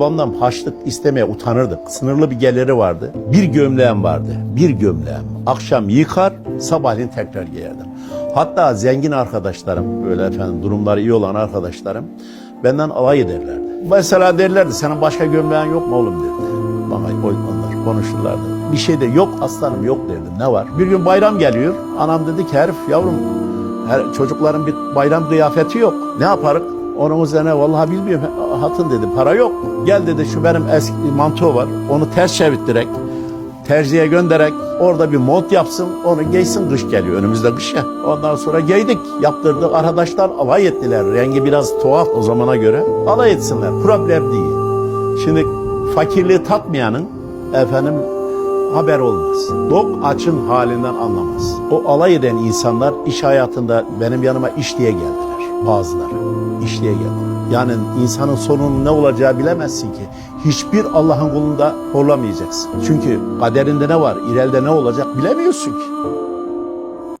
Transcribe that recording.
Babamdan haçlık istemeye utanırdık. Sınırlı bir geliri vardı. Bir gömleğim vardı. Bir gömleğim. Akşam yıkar, sabahleyin tekrar giyerdim. Hatta zengin arkadaşlarım, böyle efendim durumları iyi olan arkadaşlarım benden alay ederlerdi. Mesela derlerdi, senin başka gömleğin yok mu oğlum derdi. Bana oy onlar konuşurlardı. Bir şey de yok aslanım yok derdim. Ne var? Bir gün bayram geliyor. Anam dedi ki herif yavrum her, çocukların bir bayram kıyafeti yok. Ne yaparık? Onun üzerine vallahi bilmiyorum hatın dedi para yok. Gel dedi şu benim eski manto var onu ters çevirttirek terziye göndererek orada bir mont yapsın onu giysin kış geliyor önümüzde kış ya. Ondan sonra giydik yaptırdık arkadaşlar alay ettiler rengi biraz tuhaf o zamana göre alay etsinler problem değil. Şimdi fakirliği tatmayanın efendim haber olmaz. Dok açın halinden anlamaz. O alay eden insanlar iş hayatında benim yanıma iş diye geldiler. Bazıları iş diye geldiler. Yani insanın sonunun ne olacağı bilemezsin ki. Hiçbir Allah'ın kulunda horlamayacaksın. Çünkü kaderinde ne var, ileride ne olacak bilemiyorsun ki.